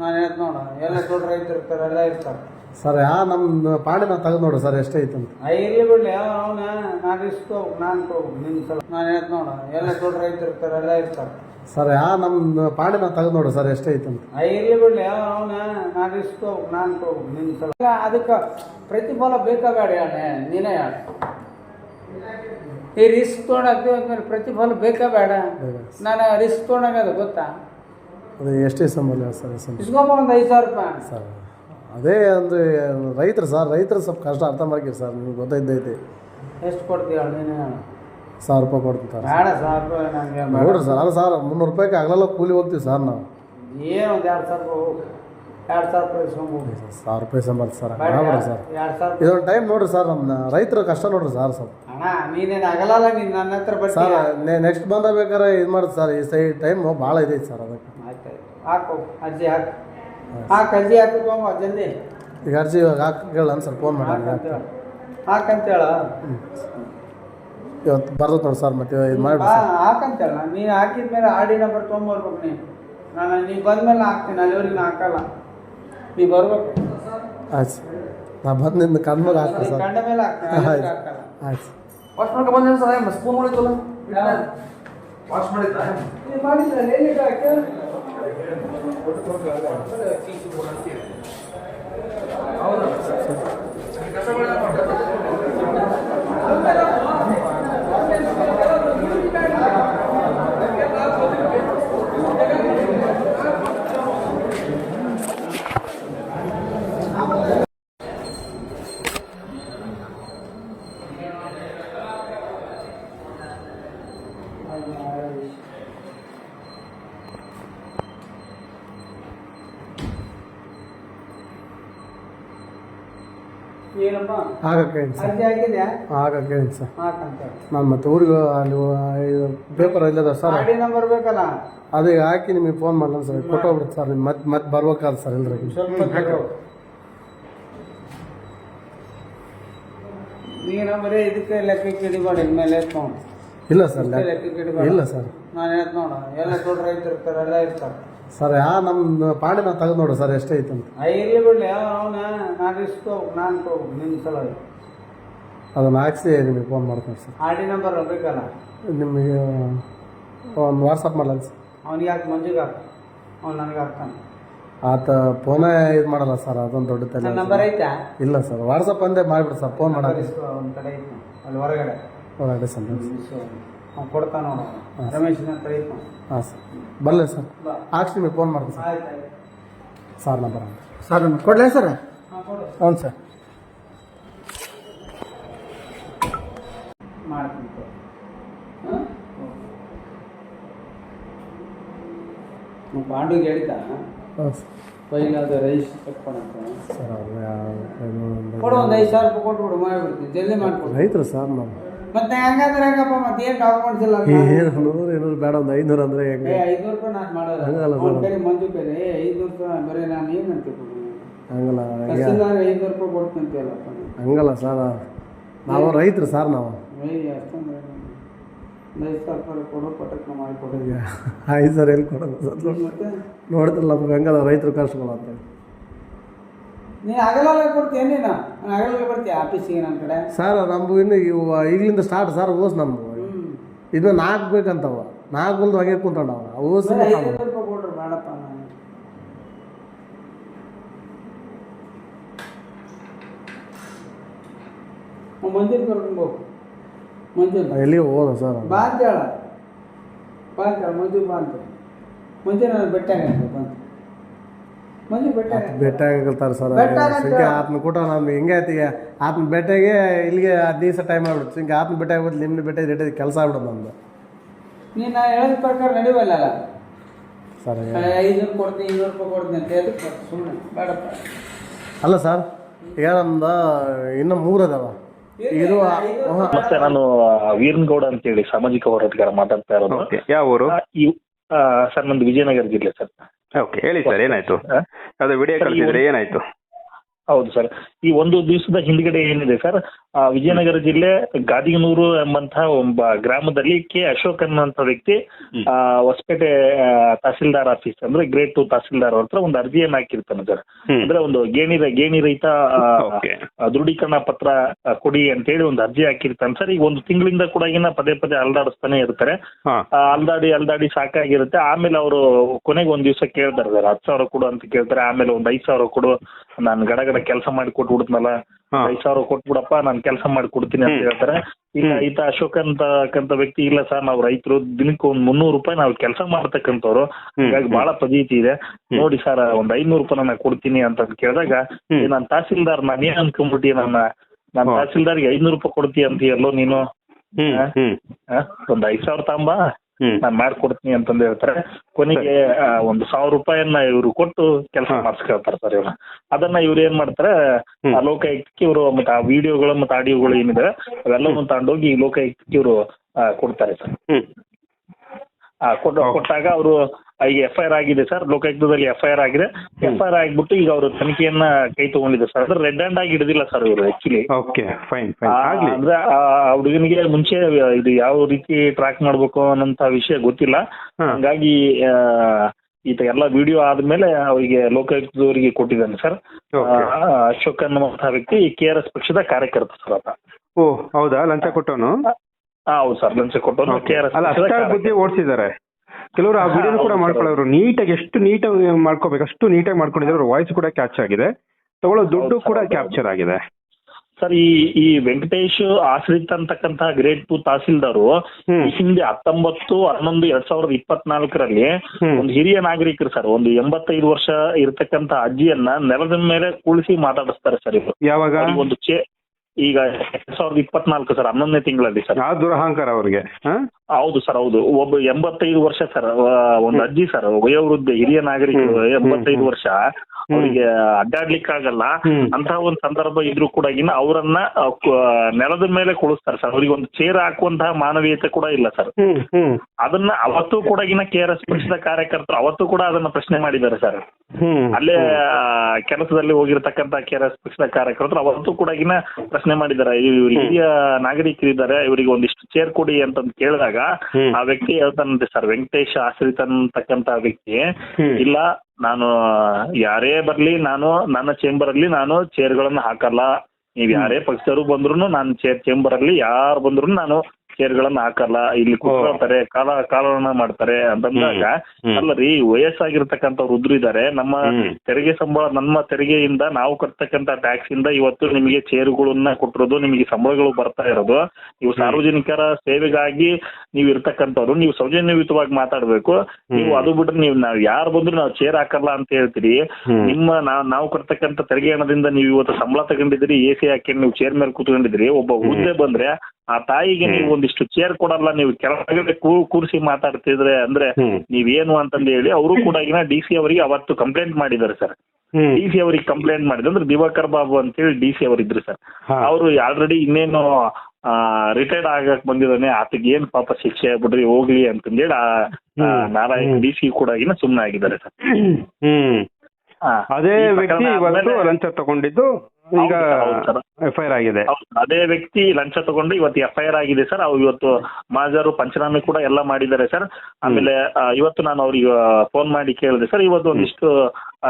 ನಾನು ಹೇಳ್ತ ನೋಡ ಎಲ್ಲ ದೊಡ್ಡ ರೈತರು ಇರ್ತಾರೆ ಎಲ್ಲ ಇರ್ತಾರೆ. ಸರ್ ಆ ನಮ್ಮ ಪಾಡಿನ ತೆಗೆದು ನೋಡು ಸರ್ ಎಷ್ಟೈತೆ ಅಂತ. ಆ ಇರ್ಲಿ ಬಿಡ್ಲಿ ಅವನ ನಾನು ರಿಸ್ಕ್ ಹೋಗ್ಬೇಕು ನಾನು ತಗೋಬೇಕು ನಿನ್ನ ಸಲ ನಾನು ಹೇಳ್ತ ನೋಡ ಎಲ್ಲ ದೊಡ್ಡ ರೈತರು ಇರ್ತಾರೆ ಎಲ್ಲ ಇರ್ತಾರೆ. ಸರ್ ಆ ನಮ್ಮ ಪಾಡಿನ ತೆಗೆದು ನೋಡು ಸರ್ ಎಷ್ಟೈತೆ ಅಂತ. ಆ ಇರ್ಲಿ ಬಿಡ್ಲಿ ಅವನ ನಾನು ರಿಸ್ಕ್ ಹೋಗ್ಬೇಕು ನಾನು ತಗೋಬೇಕು ನಿನ್ನ ಸಲ ಇಲ್ಲ, ಅದಕ್ಕೆ ಪ್ರತಿಫಲ ಬೇಕಾ ಬೇಡ ಹೇಳಿ ನೀನೇ ಹೇಳಿ. ಈ ರಿಸ್ಕ್ ತೊಗೊಂಡಾಗ್ತೀವಿ ಅಂದ್ಮೇಲೆ ಪ್ರತಿಫಲ ಬೇಕಾ ಬೇಡ ನಾನು ರಿಸ್ಕ್ ತೊಗೊಂಡಾಗದು ಗೊತ್ತಾ? ಅದು ಎಷ್ಟೇ ಸಂಬಳ ಸರ್ ಸಂಬಳ. ಇಸ್ಕೊಂಬ ಒಂದು ಐದು ಸಾವಿರ ರೂಪಾಯಿ. ಸರ್ ಅದೇ ಅಂದರೆ ರೈತರು ಸರ್ ರೈತರು ಸ್ವಲ್ಪ ಕಷ್ಟ ಅರ್ಥ ಮಾಡ್ಕಿರಿ ಸರ್ ನಿಮ್ಗೆ ಗೊತ್ತೈತೈತಿ ಎಷ್ಟು ಕೊಡ್ತೀಯ ನೀನೇ ಸಾವಿರ ರೂಪಾಯಿ ಕೊಡ್ತಾರೆ ಬೇಡ ಸಾವಿರ ರೂಪಾಯಿ ನನಗೆ ಬೇಡ. ನೋಡ್ರಿ ಸರ್ ಅಲ್ಲ ಸರ್ ಮುನ್ನೂರು ರೂಪಾಯಿಗೆ ಆಗಲೆಲ್ಲ ಕೂಲಿ ಹೋಗ್ತೀವಿ ಸರ್ ನಾವು. ಏನು ಒಂದು ಎರಡು ಸಾವಿರ ರೂಪಾಯಿ ಹೋಗು. ಎರಡು ಸಾವಿರ ರೂಪಾಯಿ ಇಸ್ಕೊಂಬೋದು ಸಾವಿರ ರೂಪಾಯಿ ಸಂಬಳ ಸರ್ ಬೇಡ ಸರ್. ಎರಡು ಸಾವಿರ ಇದೊಂದು ಟೈಮ್ ನೋಡ್ರಿ ಸರ್ ನಮ್ಮ ರೈತರ ಕಷ್ಟ ನೋಡ್ರಿ ಸರ್ ಸ್ವಲ್ಪ. ಅಣ್ಣ ನೀನೇನು ಆಗಲ್ಲ ನೀನು ನನ್ನ ಹತ್ರ ಸರ್ ನೆಕ್ಸ್ಟ್ ಬಂದ ಬೇಕಾದ್ರೆ ಇದು ಮಾಡಿ ಸರ್ ಈ ಸೈ ಟೈಮ್ ಭಾಳ ಇದೈತೆ ಸರ್ ಅದಕ್ಕೆ. ಹಾಕು ಅರ್ಜಿ ಹಾಕು. ಹಾಕು ಅಜ್ಜಿ ಹಾಕಿಕೊಂಬ ಜಲ್ದಿ. ಈಗ ಅರ್ಜಿ ಇವಾಗ ಹಾಕಲ್ಲ ಸರ್ ಫೋನ್ ಮಾಡಿ ಹಾಕಂತೇಳ? ಇವತ್ತು ಬರ್ತದೆ ನೋಡಿ ಸರ್ ಮತ್ತೆ ಇದು ಮಾಡಿ ಹಾಕಂತೇಳ. ನೀನು ಹಾಕಿದ ಮೇಲೆ ಡಿ ನಂಬರ್ ತೊಗೊಂಬರ್ಬೇಕು ನೀನು. ನಾನು ನೀ ಬಂದ್ಮೇಲೆ ಹಾಕ್ತೀನಿ ಅಲ್ಲಿವರೆಗೆ ನಾ ಹಾಕಲ್ಲ. ನೀ ಬರ್ಬೇಕು. ಆಯ್ತು ನಾ ಬಂದು ನಿನ್ನ ಮೇಲೆ ಹಾಕ್ತೀನಿ ಸರ್. ಕಣ್ಣ ಮೇಲೆ ಹಾಕ್ತೀನಿ ಆಯ್ತು. ವಾಶ್ ಮಾಡ್ಕೊಂಡು ಬಂದೇನು ಸರ್ ಸ್ಪೂನ್ ಮಾಡಿದ್ವಲ್ಲ? ವಾಶ್ ಮಾಡಿದ್ದ ನೀ ಮಾಡಿದ್ರಲ್ಲ ಎಲ್ಲಿಗೆ ಹಾಕಿ ಏನಪ್ಪ? ಸರ್? ಅರ್ಜಿ ಹೇಳಿ ಸರ್? ನಾನು ಮತ್ತೆ ಊರಿಗೆ ಅಲ್ಲಿ ಪೇಪರ್ ಇಲ್ಲದ ಸರ್? ಆಡಿ ನಂಬರ್ ಬೇಕಲ್ಲ? ಅದೇ ಹಾಕಿ ನಿಮಗೆ ಫೋನ್ ಮಾಡಲ್ಲ ಸರ್. ಕೊಟ್ಟೋಗ್ಬಿಡುತ್ತೆ ಸರ್. ನಿಮ್ಮ ಮತ್ತೆ ಮತ್ತೆ ಬರ್ಬೇಕಾದ ಸರ್ ಎಲ್ಲರಿಗೂ ಸ್ವಲ್ಪ ತಗೋ. ನೀನು ಬರೀ. ಇದಕ್ಕೆ ಲೆಕ್ಕಕ್ಕೆ ಹಿಡಿಬೇಡ ಇನ್ಮೇಲೆ ಎತ್ಕೊಂಡು ಇಲ್ಲ ಸರ್ ಲೆಕ್ಕಕ್ಕೆ ಹಿಡಿಬೇಡ ಇಲ್ಲ ಸರ್. ನಾನು ಹೇಳ್ತ ನೋಡ. ಎಲ್ಲ ದೊಡ್ಡ ರೈತರು ಇರ್ತಾರೆ ಎಲ್ಲ ಇರ್ತಾರೆ. ಸರ್ ಯಾ ನಮ್ಮ ನಾವು ತೆಗೆದು ನೋಡು ಸರ್ ಎಷ್ಟೈತೆ ಅಂತ. ಇರಲಿ ಬಿಡಲಿ ಅವನ ನಾನು ಇಷ್ಟು ನಾನು ತಗೋಬೇಕು ನಿಮ್ಮ ಸಲ ಅದನ್ನು ಹಾಕ್ಸಿ ನಿಮಗೆ ಫೋನ್ ಮಾಡ್ತೀನಿ ಸರ್. ಆಡಿ ನಂಬರ್ ಬೇಕಲ್ಲ? ನಿಮಗೆ ಒಂದು ವಾಟ್ಸಪ್ ಮಾಡಲ್ಲ ಸರ್? ಅವ್ನಿಗೆ ಯಾಕೆ ಮಂಜುಗೆ ಹಾಕು ಅವ್ನು ನನಗೆ ಹಾಕ್ತಾನೆ. ಆತ ಫೋನೇ ಇದು ಮಾಡಲ್ಲ ಸರ್ ಅದೊಂದು ದೊಡ್ಡ ತಲೆ ನನ್ನ ನಂಬರ್ ಐತಾ? ಇಲ್ಲ ಸರ್ ವಾಟ್ಸಪ್ ಅಂದೇ ಮಾಡಿಬಿಡಿ ಸರ್ ಫೋನ್ ಮಾಡೋದು ಒಂದು ಕಡೆ ಐತೆ ಅಲ್ಲಿ ಹೊರಗಡೆ. ಹೊರಗಡೆ ಸರ್ ಅವ್ನು ಕೊಡ್ತಾನ ಹಾಂ ಸರ್. ಬರಲಿ ಸರ್. ಬಾ. ಹಾಕ್ಸಿ ನಿಮಗೆ ಫೋನ್ ಮಾಡ್ತೀನಿ ಸರ್. ಆಯ್ತು ಆಯ್ತು. ಸರ್ ನಂಬರ್ ಸರ್ ಕೊಡ್ಲೇ ಸರ್? ಹಾಂ ಕೊಡು. ಹ್ಞೂ ಸರ್. ಮಾಡ್ತೀನಿ. ಹಾಂ? ಪಾಂಡುಗೆ ಹೇಳಿದ್ದ? ಹ್ಞೂ ಸರ್. ರೈಸ್ ಮಾಡೋಣ ಸರ್ ಕೊಡು ಒಂದು ಐದು ಸಾವಿರ ರೂಪಾಯಿ ಕೊಟ್ಬಿಡು ಮಾಡಿಬಿಡ್ತೀನಿ ಜಲ್ದಿ ಮಾಡ್ಕೊಡು. ರೈತರು ಸರ್ ನಾವು ಮತ್ತೆ ಹೆಂಗಂದ್ರೆ ಹೆಂಗಪ್ಪ ಮತ್ತೆ ಏನು ಡಾಕ್ಯುಮೆಂಟ್ಸ್ ಇಲ್ಲ ಏನು ನೂರು ಏನಾದ್ರು ಬೇಡ ಒಂದು ಐನೂರು ಅಂದ್ರೆ ಹೆಂಗೆ? ಐದುನೂರು ರೂಪಾಯಿ ನಾನು ಮಾಡೋದು? ಹಂಗಲ್ಲ ಸರ್. ಕಡೆ ಮಂಜು ಕಡೆ ಏ ರೂಪಾಯಿ ಬರೀ ನಾನು ಏನು ಅಂತ ಹಂಗಲ್ಲ ತಹಸೀಲ್ದಾರ್ ಐದುನೂರು ರೂಪಾಯಿ ಕೊಡ್ತಂತೀಯಲ್ಲಪ್ಪ ಹಂಗಲ್ಲ ಸರ್. ನಾವು ರೈತರು ಸರ್ ನಾವು. ಅಷ್ಟೊಂದು ಐದು ಆಯ್ತು ಸರ್ ಎಲ್ಲಿ ಕೊಡೋದು ನೋಡ್ತಿರಲ್ಲ ನಮ್ಗೆ ಹಂಗಲ್ಲ ರೈತರು ಕಷ್ಟಗಳು ಅಂತ ನೀನು ಹಗಲೆಲ್ಲ ಕೊಡ್ತೀಯ ನೀನು? ನಾನು ಹಗಲೆಲ್ಲ ಬರ್ತೀಯ ಆಫೀಸಿಗೆ ನನ್ನ ಕಡೆ? ಸರ್ ನಮ್ದು ಇನ್ನು ಇವು ಈಗಲಿಂದ ಸ್ಟಾರ್ಟ್ ಸರ್ ಓಸ್ ನಮ್ದು. ಇದು ಇನ್ನು ನಾಲ್ಕು ಬೇಕಂತವ. ನಾಲ್ಕು ಒಂದು ಹಾಗೆ ಕುಂತಾವ ಓಸ್ ಸರ್ ಐದುನೂರು ರೂಪಾಯಿ ಕೊಡ್ರಿ ಬೇಡಪ್ಪ ನಾನು ಅವ್ನು ಮಂಜೂರು ಕರ್ಕೊಂಡು ಹೋಗು ಮಂಜೂರು ಎಲ್ಲಿ ಹೋದ ಸರ್ ಬಾ ಅಂತ ಹೇಳ ಬಾ ಅಂತ ಹೇಳ ಮಂಜು ಬಾ ಅಂತ. ಮಂಜು ನಾನು ಬೆಟ್ಟ ಬಂತು ಮಂಜು ಬೆಟ್ಟ ಬೆಟ್ಟ ಆಗಲ್ತಾರೆ ಸರ್. ಬೆಟ್ಟ ಆಗತ್ತೆ. ಸಂಖ್ಯೆ ಆತನ ಕೂಟ ನಮ್ಗೆ ಹಿಂಗೆ ಆಯ್ತು ಆತನ ಬೆಟ್ಟಗೆ ಇಲ್ಲಿಗೆ ಹತ್ತು ದಿವಸ ಟೈಮ್ ಆಗ್ಬಿಡುತ್ತೆ ಹಿಂಗೆ ಆತನ ಬೆಟ್ಟ ಆಗ್ಬಿಟ್ಟು ರೇಟ್ ಕೆಲಸ ಆಗ್ಬಿಡೋದು ನಮ್ದು. ನೀನು ನಾನು ಹೇಳಿದ ಪ್ರಕಾರ ನಡೆಯುವಲ್ಲ ಸರ್ ಕೊಡ್ತೀನಿ ಇನ್ನೂರು ರೂಪಾಯಿ ಕೊಡ್ತೀನಿ ಅಂತ ಸುಮ್ಮನೆ ಬೇಡಪ್ಪ. ಅಲ್ಲ ಸರ್ ಈಗ ನಮ್ದು ಇನ್ನೂ ಮೂರು ಅದಾವ. ಇದು ಮತ್ತೆ ನಾನು ವೀರನಗೌಡ ಅಂತೇಳಿ ಸಾಮಾಜಿಕ ಹೋರಾಟಗಾರ ಮಾತಾಡ್ತಾ ಇರೋದು. ಯಾವ ಊರು? ಈ- ಸರ್ ನಂದು ವಿಜಯನಗರ ಜಿಲ್ಲೆ ಸರ್. ಓಕೆ ಹೇಳಿ ಸರ್ ಏನಾಯ್ತು? ಅದು ವಿಡಿಯೋ ಕಳಿಸಿದ್ರೆ ಏನಾಯ್ತು? ಹೌದು ಸರ್ ಈ ಒಂದು ದಿವಸದ ಹಿಂದ್ಗಡೆ ಏನಿದೆ ಸರ್ ವಿಜಯನಗರ ಜಿಲ್ಲೆ ಗಾದಿಗನೂರು ಎಂಬಂತ ಒಬ್ಬ ಗ್ರಾಮದಲ್ಲಿ ಕೆ ಅಶೋಕ್ ಅನ್ನುವಂತ ವ್ಯಕ್ತಿ ಆ, ಹೊಸಪೇಟೆ ತಹಸೀಲ್ದಾರ್ ಆಫೀಸ್ ಅಂದ್ರೆ ಗ್ರೇಡ್ ಟು ತಹಸೀಲ್ದಾರ್ ಹತ್ರ ಒಂದು ಅರ್ಜಿಯನ್ನು ಹಾಕಿರ್ತಾನೆ ಸರ್. ಅಂದ್ರೆ ಒಂದು ಗೇಣಿ ಗೇಣಿ ರಹಿತ ಆ, ದೃಢೀಕರಣ ಪತ್ರ ಕೊಡಿ ಅಂತ ಹೇಳಿ ಒಂದು ಅರ್ಜಿ ಹಾಕಿರ್ತಾನೆ ಸರ್. ಈಗ ಒಂದು ತಿಂಗಳಿಂದ ಕೂಡ ಏನ ಪದೇ ಪದೇ ಅಲ್ದಾಡಿಸ್ತಾನೆ ಇರ್ತಾರೆ. ಆ, ಅಲ್ದಾಡಿ ಅಲ್ದಾಡಿ ಸಾಕಾಗಿರುತ್ತೆ. ಆಮೇಲೆ ಅವರು ಕೊನೆಗೆ ಒಂದ್ ದಿವಸ ಕೇಳ್ತಾರೆ ಸರ್. ಹತ್ತು ಸಾವಿರ ಕೊಡು ಅಂತ ಕೇಳ್ತಾರೆ. ಆಮೇಲೆ ಒಂದ್ ಐದ್ ಸಾವಿರ ಕೊಡು. ನಾನು ಗಡ ಗಡ ಕೆಲಸ ಮಾಡಿ ಕೊಟ್ಬಿಡ್ತನಲ್ಲ. ಐದ್ ಸಾವಿರ ಕೊಟ್ಬಿಡಪ್ಪ ನಾನು ಕೆಲಸ ಮಾಡಿ ಕೊಡ್ತೀನಿ ಅಂತ. ಹೇಳ್ತಾರೆ. ಇಲ್ಲ. ಈತ ಅಶೋಕ್ ಅಂತಕ್ಕಂಥ ವ್ಯಕ್ತಿ ಇಲ್ಲ ಸರ್ ನಾವು ರೈತರು ದಿನಕ್ಕೆ ಒಂದ್ ಮುನ್ನೂರು ರೂಪಾಯಿ ನಾವು ಕೆಲಸ ಮಾಡ್ತಕ್ಕಂಥವ್ರು. ಹಾಗಾಗಿ ಬಹಳ ಪದೀತಿ ಇದೆ. ನೋಡಿ ಸರ್ ಒಂದ್ ಐನೂರು ರೂಪಾಯಿ ನಾನು ಕೊಡ್ತೀನಿ ಅಂತ ಕೇಳಿದಾಗ ನನ್ನ ನಾನು ತಹಸೀಲ್ದಾರ್ ನಾನು ಅನ್ಕೊಂಡ್ಬಿಟ್ಟಿ ನನ್ನ ನಾನು ಹಾ. ತಹಸೀಲ್ದಾರ್ಗೆ ಐನೂರು ರೂಪಾಯಿ ಕೊಡ್ತೀಯ ಅಂತೀಯಲ್ಲೋ ನೀನು? ಒಂದ್ ಐದ್ ಸಾವಿರ ತಾಂಬ. ನಾನ್ ಮಾಡ್ಕೊಡ್ತೀನಿ ಅಂತಂದು ಹೇಳ್ತಾರೆ. ಕೊನೆಗೆ ಆ, ಒಂದು ಸಾವಿರ ರೂಪಾಯಿಯನ್ನ ಇವರು ಕೊಟ್ಟು ಕೆಲಸ ಮಾಡ್ಸ್ಕೊಳ್ತಾರ ಸರ್ ಇವ್ರ. ಅದನ್ನ ಇವ್ರು ಏನ್ ಮಾಡ್ತಾರೆ. ಆ ಲೋಕಾಯುಕ್ತಕ್ಕೆ ಇವರು ಮತ್ತೆ ಆ ವಿಡಿಯೋಗಳು ಮತ್ತೆ ಆಡಿಯೋಗಳು ಏನಿದೆ ಅವೆಲ್ಲವನ್ನು ತಗೊಂಡೋಗಿ ಲೋಕಾಯುಕ್ತಕ್ಕೆ ಇವರು ಕೊಡ್ತಾರೆ ಸರ್ ಹ್ಮ್ ಆ, ಕೊಟ್ಟು Okay. ಕೊಟ್ಟಾಗ ಅವರು ಈಗ ಎಫ್ ಐ ಆರ್ ಆಗಿದೆ ಸರ್ ಲೋಕಾಯುಕ್ತದಲ್ಲಿ ಎಫ್ ಐ ಆರ್ ಆಗಿದೆ. ಎಫ್ ಐ ಆರ್ ಆಗಿಬಿಟ್ಟು ಈಗ ಅವರು ತನಿಖೆಯನ್ನ ಕೈ ತಗೊಂಡಿದೆ ಸರ್. ಅಂದ್ರೆ ರೆಡ್ ಹ್ಯಾಂಡ್ ಆಗಿ ಹಿಡಿದಿಲ್ಲ ಸರ್ ಇವರು ಆಕ್ಚುಲಿ ಓಕೆ ಫೈನ್ ಅಂದ್ರೆ ಆ ಹುಡುಗನಿಗೆ ಮುಂಚೆ ಇದು ಯಾವ ರೀತಿ ಟ್ರ್ಯಾಕ್ ಮಾಡ್ಬೇಕು ಅನ್ನೋಂತ ವಿಷಯ ಗೊತ್ತಿಲ್ಲ. ಹಂಗಾಗಿ ಈತ ಎಲ್ಲ ವಿಡಿಯೋ ಆದ್ಮೇಲೆ ಅವರಿಗೆ ಲೋಕಾಯುಕ್ತದವರಿಗೆ ಕೊಟ್ಟಿದ್ದಾನೆ ಸರ್. ಅಶೋಕ್ ಅನ್ನುವಂತಹ ವ್ಯಕ್ತಿ ಕೆ ಆರ್ ಎಸ್ ಪಕ್ಷದ ಕಾರ್ಯಕರ್ತ ಸರ್ ಆತ. ಓ ಹೌದಾ? ಲಂಚ ಕೊಟ್ಟವನು? ಹೌದು ಸರ್ ಲಂಚ ಕೊಟ್ಟರು ಕೆ ಆರ್ ಅಲ್ಲ ಅಷ್ಟಾಗಿ ಬುದ್ಧಿ ಓಡಿಸಿದ್ದಾರೆ. ಕೆಲವರು ಆ ವಿಡಿಯೋ ಕೂಡ ಮಾಡ್ಕೊಳ್ಳೋರು ನೀಟಾಗಿ ಎಷ್ಟು ನೀಟಾಗಿ ಮಾಡ್ಕೋಬೇಕು ಅಷ್ಟು ನೀಟಾಗಿ ಮಾಡ್ಕೊಂಡಿದ್ದಾರೆ ಅವ್ರ ವಾಯ್ಸ್ ಕೂಡ ಕ್ಯಾಚ್ ಆಗಿದೆ. ತಗೊಳ್ಳೋ ದುಡ್ಡು ಕೂಡ ಕ್ಯಾಪ್ಚರ್ ಆಗಿದೆ. ಸರ್ ಈ ಈ ವೆಂಕಟೇಶ್ ಆಶ್ರಿತ್ ಅಂತಕ್ಕಂತಹ ಗ್ರೇಟ್ ಟು ತಹಸೀಲ್ದಾರು. ಈ ಹಿಂದೆ ಹತ್ತೊಂಬತ್ತು ಹನ್ನೊಂದು ಎರಡ್ ಸಾವಿರದ ಇಪ್ಪತ್ನಾಲ್ಕರಲ್ಲಿ ಒಂದು ಹಿರಿಯ ನಾಗರಿಕರು ಸರ್ ಒಂದು ಎಂಬತ್ತೈದು ವರ್ಷ ಇರತಕ್ಕಂತ ಅಜ್ಜಿಯನ್ನ ನೆಲದ ಮೇಲೆ ಕುಳಿಸಿ ಮಾತಾಡಿಸ್ತಾರೆ ಸರ್ ಇವರು. ಯಾವಾಗ? ಒಂದು ಈಗ ಎರಡ್ ಸಾವಿರದ ಇಪ್ಪತ್ನಾಲ್ಕು ಸರ್ ಹನ್ನೊಂದನೇ ತಿಂಗಳಲ್ಲಿ ಸರ್. ಆ ದುರಹಂಕಾರ ಅವರಿಗೆ ಹೌದು ಸರ್ ಹೌದು. ಒಬ್ಬ ಎಂಬತ್ತೈದು ವರ್ಷ ಸರ್ ಒಂದು ಅಜ್ಜಿ ಸರ್ ವಯೋವೃದ್ಧ ಹಿರಿಯ ನಾಗರಿಕರು ಎಂಬತ್ತೈದು. ವರ್ಷ. ಅವರಿಗೆ ಅಡ್ಡಾಡ್ಲಿಕ್ಕಾಗಲ್ಲ. ಅಂತ ಒಂದು ಸಂದರ್ಭ ಇದ್ರೂ ಕೂಡ ಇನ್ನ ಅವರನ್ನ ನೆಲದ ಮೇಲೆ ಕುಳಿಸ್ತಾರೆ ಸರ್. ಅವ್ರಿಗೆ ಒಂದು ಚೇರ್ ಹಾಕುವಂತಹ ಮಾನವೀಯತೆ ಕೂಡ ಇಲ್ಲ ಸರ್. ಅದನ್ನ ಅವತ್ತು ಕೂಡ ಇನ್ನ ಕೆ ಆರ್ ಎಸ್ ಪಕ್ಷದ ಕಾರ್ಯಕರ್ತರು ಅವತ್ತು ಕೂಡ ಅದನ್ನ ಪ್ರಶ್ನೆ ಮಾಡಿದ್ದಾರೆ ಸರ್. ಅಲ್ಲೇ ಕೆಲಸದಲ್ಲಿ ಹೋಗಿರ್ತಕ್ಕಂತ ಕೆ ಆರ್ ಎಸ್ ಪಕ್ಷದ ಕಾರ್ಯಕರ್ತರು ಅವತ್ತು ಕೂಡ ಇನ್ನ ಪ್ರಶ್ನೆ ಮಾಡಿದ್ದಾರೆ. ಇವ್ರು ಹಿರಿಯ ನಾಗರಿಕರಿದ್ದಾರೆ ಇವರಿಗೆ ಒಂದಿಷ್ಟು ಚೇರ್ ಕೊಡಿ ಅಂತಂದು ಕೇಳಿದಾಗ ಹ್ಮ್. ಆ ವ್ಯಕ್ತಿ ಹೇಳ್ತಾನಂತೆ ಸರ್ ವೆಂಕಟೇಶ್ ಆಶ್ರಿತ ಅಂತಕ್ಕಂತ ವ್ಯಕ್ತಿ. ಇಲ್ಲ ನಾನು ಯಾರೇ ಬರ್ಲಿ ನಾನು ನನ್ನ ಚೇಂಬರ್ ಅಲ್ಲಿ ನಾನು ಚೇರ್ಗಳನ್ನ ಹಾಕಲ್ಲ ನೀವ್ ಯಾರೇ ಪಕ್ಷದವರು ಬಂದ್ರು ನಾನು ಚೇರ್ ಚೇಂಬರ್ ಅಲ್ಲಿ ಯಾರು ಬಂದ್ರು ನಾನು ಚೇರ್ಗಳನ್ನ ಹಾಕಲ್ಲ ಇಲ್ಲಿ ಕುತ್ಕೊಳ್ತಾರೆ ಕಾಲ ಕಾಲವನ್ನ ಮಾಡ್ತಾರೆ ಅಂತಂದಾಗ ಅಲ್ಲರಿ ಅಲ್ಲ ರೀ ವಯಸ್ಸಾಗಿರ್ತಕ್ಕಂಥ ವೃದ್ಧರು ಇದ್ದಾರೆ ನಮ್ಮ ತೆರಿಗೆ ಸಂಬಳ ನಮ್ಮ ತೆರಿಗೆಯಿಂದ ನಾವು ಕಟ್ತಕ್ಕಂಥ ಟ್ಯಾಕ್ಸ್ ಇಂದ ಇವತ್ತು ನಿಮಗೆ ಚೇರುಗಳನ್ನ ಕೊಟ್ಟಿರೋದು ನಿಮಗೆ ಸಂಬಳಗಳು ಬರ್ತಾ ಇರೋದು. ನೀವು ಸಾರ್ವಜನಿಕರ ಸೇವೆಗಾಗಿ ನೀವು ಇರ್ತಕ್ಕಂಥವ್ರು ನೀವು ಸೌಜನ್ಯಯುತವಾಗಿ ಮಾತಾಡ್ಬೇಕು. ನೀವು ಅದು ಬಿಟ್ರೆ ನೀವು ನಾವ್ ಯಾರು ಬಂದ್ರು ನಾವು ಚೇರ್ ಹಾಕಲ್ಲ ಅಂತ ಹೇಳ್ತೀರಿ. ನಿಮ್ಮ ನಾವು ಕಟ್ತಕ್ಕಂಥ ತೆರಿಗೆ ಹಣದಿಂದ ನೀವು ಇವತ್ತು ಸಂಬಳ ತಗೊಂಡಿದ್ರಿ ಎ ಸಿ ಹಾಕಿ ನೀವು ಚೇರ್ ಮೇಲೆ ಕೂತ್ಕೊಂಡಿದ್ರಿ ಒಬ್ಬ ಹುದ್ದೆ ಬಂದ್ರೆ ಆ ತಾಯಿಗೆ ನೀವು ಒಂದಿಷ್ಟು ಚೇರ್ ಕೊಡಲ್ಲ ನೀವು ಕೆಳಗಡೆ ಕೂರಿಸಿ ಮಾತಾಡ್ತಿದ್ರೆ ಅಂದ್ರೆ. ನೀವೇನು ಅಂತಂದು ಹೇಳಿ ಅವರು ಕೂಡ ಈಗ ಡಿ ಸಿ ಅವರಿಗೆ ಅವತ್ತು ಕಂಪ್ಲೇಂಟ್ ಮಾಡಿದ್ದಾರೆ ಸರ್ ಡಿ ಸಿ ಅವರಿಗೆ ಕಂಪ್ಲೇಂಟ್ ಮಾಡಿದ್ರು ಅಂದ್ರೆ ದಿವಾಕರ್ ಬಾಬು ಅಂತೇಳಿ ಡಿ ಸಿ ಅವರಿದ್ರು ಸರ್. ಅವರು ಆಲ್ರೆಡಿ ಇನ್ನೇನು ರಿಟೈರ್ಡ್ ಆಗಕ್ ಬಂದಿದ್ದಾನೆ ಆತಗೆ ಏನ್ ಪಾಪ ಶಿಕ್ಷೆ ಬಿಡ್ರಿ ಹೋಗ್ಲಿ ಅಂತಂದೇಳಿ. ನಾರಾಯಣ್ ಡಿ ಸಿ ಕೂಡ ಸುಮ್ಮನೆ ಆಗಿದ್ದಾರೆ ಸರ್ ಹ್ಮ್. ಅದೇ ವ್ಯಕ್ತಿ ಇವತ್ತು ಲಂಚ ತಗೊಂಡಿದ್ದು. ಈಗ ಹೌದು ಸರ್, ಹೌದು ಸರ್. ಎಫ್ ಐ ಆರ್ ಆಗಿದೆ. ಅದೇ ವ್ಯಕ್ತಿ ಲಂಚ ತಗೊಂಡು ಇವತ್ತು ಎಫ್ ಐ ಆರ್ ಆಗಿದೆ ಸರ್. ಅವ್ರು ಇವತ್ತು ಮಾಜರು ಪಂಚನಾಮೆ ಕೂಡ ಎಲ್ಲ ಮಾಡಿದ್ದಾರೆ ಸರ್. ಆಮೇಲೆ ಇವತ್ತು ನಾನು ಅವ್ರಿಗೆ ಫೋನ್ ಮಾಡಿ ಕೇಳಿದೆ ಸರ್. ಇವತ್ತು ಒಂದಿಷ್ಟು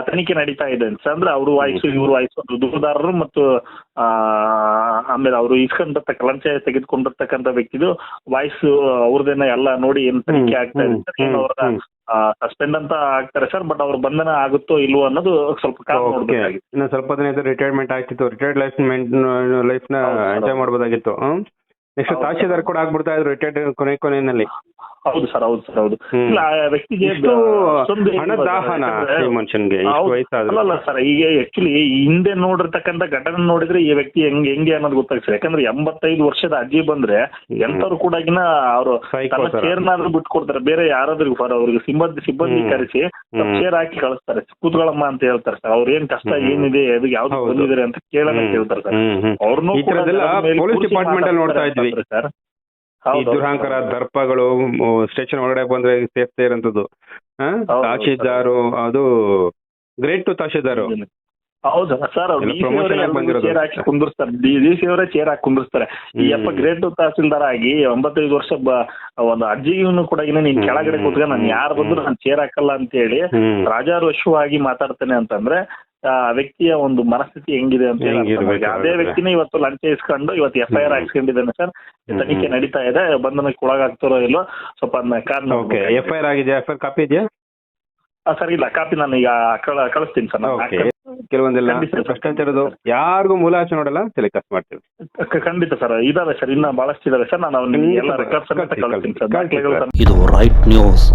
ತನಿಖೆ ನಡೀತಾ ಇದೆ ಸರ್ ಅಂದ್ರೆ ಅವರು ವಾಯ್ಸು ಇವರು ವಾಯ್ಸು ದೂರದಾರರು ಮತ್ತು ಆಮೇಲೆ ಅವರು ಇಸ್ಕೊಂಡಿರ್ತಕ್ಕ ಲಂಚ ತೆಗೆದುಕೊಂಡಿರ್ತಕ್ಕಂಥ ವ್ಯಕ್ತಿದು ವಾಯ್ಸು ಅವ್ರದೇನ ಎಲ್ಲ ನೋಡಿ ಏನ್ ತನಿಖೆ ಆಗ್ತಾ ಇದೆ ಸರ್. ಅವ್ರ. ಸಸ್ಪೆಂಡ್ ಅಂತ ಆಗ್ತಾರೆ ಸರ್ ಬಟ್ ಅವ್ರ ಬಂಧನ ಆಗುತ್ತೋ ಇಲ್ವೋ ಅನ್ನೋದು ಸ್ವಲ್ಪ ಇನ್ನು ಸ್ವಲ್ಪ ದಿನ ಇದ್ರೆ ರಿಟೈರ್ಮೆಂಟ್ ಆಗ್ತಿತ್ತು ರಿಟೈರ್ಡ್ ಲೈಫ್ ಲೈಫ್ನ. ಎಂಜಾಯ್ ಮಾಡ್ಬೋದಾಗಿತ್ತು. ನೆಕ್ಸ್ಟ್ ತಹಶೀಲ್ದಾರ್ ಕೂಡ ಆಗ್ಬಿಡ್ತಾ ಇದ್ರು ರಿಟೈರ್ಡ್ ಕೊನೆ ಕೊನೆಯಲ್ಲಿ. ಹೌದು ಸರ್ ಹೌದು ಸರ್ ಹೌದು. ಇಲ್ಲ ಆ ವ್ಯಕ್ತಿಗೆ ಇಷ್ಟು ಈ ಮನುಷ್ಯನ್ಗೆ ಇಷ್ಟು ಹೌದು. ವಯಸ್ಸಾದ್ರು. ಅಲ್ಲಲ್ಲ ಸರ್ ಈಗ ಆಕ್ಚುಲಿ ಹಿಂದೆ ನೋಡಿರ್ತಕ್ಕಂತ ಘಟನೆ ನೋಡಿದ್ರೆ ಈ ವ್ಯಕ್ತಿ ಹೆಂಗ್ ಹೆಂಗೆ ಅನ್ನೋದು ಗೊತ್ತಾಗ್ತದೆ ಯಾಕಂದ್ರೆ ಎಂಬತ್ತೈದು ವರ್ಷದ ಅಜ್ಜಿ ಬಂದ್ರೆ ಎಂತವ್ರು ಕೂಡ ಅವರು ತರ. ಚೇರ್ನಾದ್ರೂ ಬಿಟ್ಕೊಡ್ತಾರೆ. ಬೇರೆ ಯಾರಾದ್ರೂ ಫಾರ್ ಅವ್ರಿಗೆ ಸಿಬ್ಬಂದಿ ಸಿಬ್ಬಂದಿ. ಕರೆಸಿ. ಚೇರ್ ಹಾಕಿ ಕಳಿಸ್ತಾರೆ. ಕೂತ್ಕೊಳ್ಳಮ್ಮ ಅಂತ ಹೇಳ್ತಾರೆ ಸರ್. ಅವ್ರ ಏನ್ ಕಷ್ಟ ಏನಿದೆ ಅದು ಯಾವ್ದು ಬಂದಿದ್ರೆ ಬಂದಿದ್ದಾರೆ ಅಂತ ಕೇಳೋಣ ಹೇಳ್ತಾರೆ ಕೇಳ್ತಾರೆ ಸರ್. ಅವ್ರನ್ನೂ ಪೊಲೀಸ್ ಡಿಪಾರ್ಟ್ಮೆಂಟ್ ಅಲ್ಲಿ ನೋಡ್ತಾ ಇದ್ವಿ. ಸರ್. ಈ ದುರಹಂಕಾರ ದರ್ಪಗಳು ಸ್ಟೇಷನ್ ಒಳಗಡೆ ಬಂದ್ರೆ ಸೇಫ್ಟಿ ಇರೋಂಥದ್ದು ತಹಶೀಲ್ದಾರು ಅದು ಗ್ರೇಟ್ ಟು ತಹಶೀಲ್ದಾರು ಹೌದು ಸರ್. ಚೇರ್ ಹಾಕಿ ಕುಂದಿರ್ತಾರೆ ಡಿ ಸಿ ಅವರೇ ಚೇರ್ ಹಾಕಿ ಕುಂದಿರ್ತಾರೆ ಈ ಅಪ್ಪ ಗ್ರೇಟ್ ತಹಸೀಲ್ದಾರ್ ಆಗಿ ಒಂಬತ್ತೈದು ವರ್ಷ ಒಂದು ಅಜ್ಜಿಗೂ ಕೂಡ ಇನ್ನು ನೀನ್ ಕೆಳಗಡೆ ಕೂತ್ಕೊಂಡು ನಾನು ಯಾರು ಬಂದ್ರು ನಾನು ಚೇರ್ ಹಾಕಲ್ಲ ಅಂತ ಹೇಳಿ. ರಾಜಾರೋಷವಾಗಿ ಮಾತಾಡ್ತಾನೆ ಅಂತಂದ್ರೆ ವ್ಯಕ್ತಿಯ ಒಂದು ಮನಸ್ಥಿತಿ ಹೆಂಗಿದೆ ಅಂತ ಹೇಳಿ ಅದೇ. ವ್ಯಕ್ತಿನೇ ಇವತ್ತು ಲಂಚ ಇಸ್ಕೊಂಡು ಇವತ್ತು ಎಫ್ ಐ ಆರ್ ಹಾಕ್ಸ್ಕೊಂಡಿದ್ದಾನೆ ಸರ್. ತನಿಖೆ ನಡೀತಾ ಇದೆ. ಬಂಧನಕ್ಕೆ ಒಳಗಾಗ್ತಾರೋ ಇಲ್ಲೋ ಸ್ವಲ್ಪ ಅದನ್ನ ಕಾರಣ ಓಕೆ ಎಫ್ ಐ ಆರ್ ಆಗಿದೆ ಎಫ್ ಐ ಆರ್ ಕಾಪಿ ಇದೆಯಾ? ಸರ್ ಇಲ್ಲ ಕಾಪಿ ನಾನು ಈಗ ಕಳ- ಕಳಿಸ್ತೀನಿ ಸರ್. ಕೆಲವೊಂದೆಲ್ಲ ಖಂಡಿತ ಸರ್. ಭ್ರಷ್ಟಾಚಾರ ಇರೋದು ಯಾರಿಗೂ ಮೂಲಾಚೆ ನೋಡಲ್ಲ ಟೆಲಿಕಾಸ್ಟ್ ಮಾಡ್ತೀವಿ. ಖಂಡಿತ ಸರ್. ಇದಾವೆ ಸರ್. ಇನ್ನ ಬಹಳಷ್ಟು ಇದಾವೆ ಸರ್. ನಾನು ನಿಮ್ಗೆ ಎಲ್ಲ. ರೆಕಾರ್ಡ್ಸ್ ಕಳಿಸ್ತೀನಿ ಸರ್. ಇದು ರೈಟ್ ನ್ಯೂಸ್